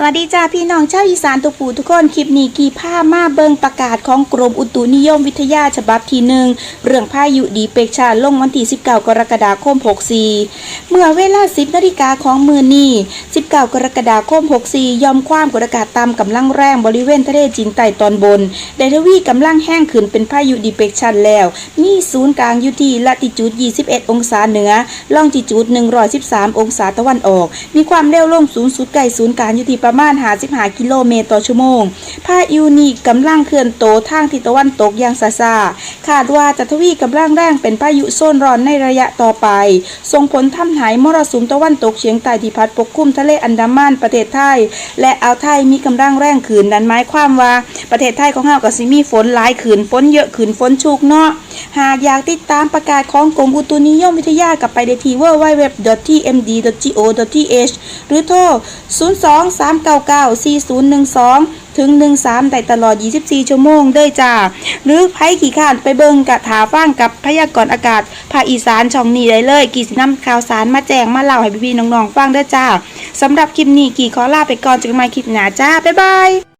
สวัสดีจ้าพี่น้องชาวอีสานตุกปูทุกคนคลิปนี้กี่ผ้ามาเบิงประกาศของกรมอุตุนิยมวิทยาฉบับที่หนึ่งเรื่องพายุดีเปกชาลงวันที่ 19 กรกฎาคม 64 เมื่อเวลา 10 นาฬิกาของมือนี้ 19 กรกฎาคม 64 ยอมความกดอากาศต่ำกำลังแรงบริเวณทะเลจีนใต้ตอนบนได้ทวีกำลังแห้งขึ้นเป็นพายุดีเปกชันแล้ว มีศูนย์กลางอยู่ที่ละติจูด 21 องศาเหนือล่องจิจูด 113 องศาตะวันออก มีความเร็วลมสูงสุดไกลศูนย์กลางอยู่ที่ประมาณ55กิโลเมตรต่อชั่วโมงพายุนี้กำลังเคลื่อนโตทางทิศตะวันตกอย่างซาซาคาดว่าจะทวีกำลังแรงเป็นพายุโซนร้อนในระยะต่อไป ส่งผลทำให้มรสุมตะวันตกเฉียงใต้ที่พัดปกคลุมทะเลอันดามันประเทศไทย และอ่าวไทยมีกำลังแรงขึ้นนั่นหมายความว่าประเทศไทยของเราก็สิมีฝนหลายขึ้นฝนเยอะขึ้นฝนชุกเนาะหากอยากติดตามประกาศของกรมอุตุนิยมวิทยากับไปได้ที่ www.tmd.go.th หรือโทร 023 03994012 ถึง 13ได้ตลอด 24 ชั่วโมงเด้อจ้า หรือไผขี่ข้านไปเบิงกะถาฟังกับพยากรณ์อากาศภาคอีสานช่องนี้ได้เลยกี่สินำข่าวสารมาแจ้งมาเล่าให้พี่ๆน้องๆฟังเด้อจ้าสำหรับคลิปนี้กี่ขอลาไปก่อนเจอกันใหม่คลิปหน้าจ้าบ๊ายบาย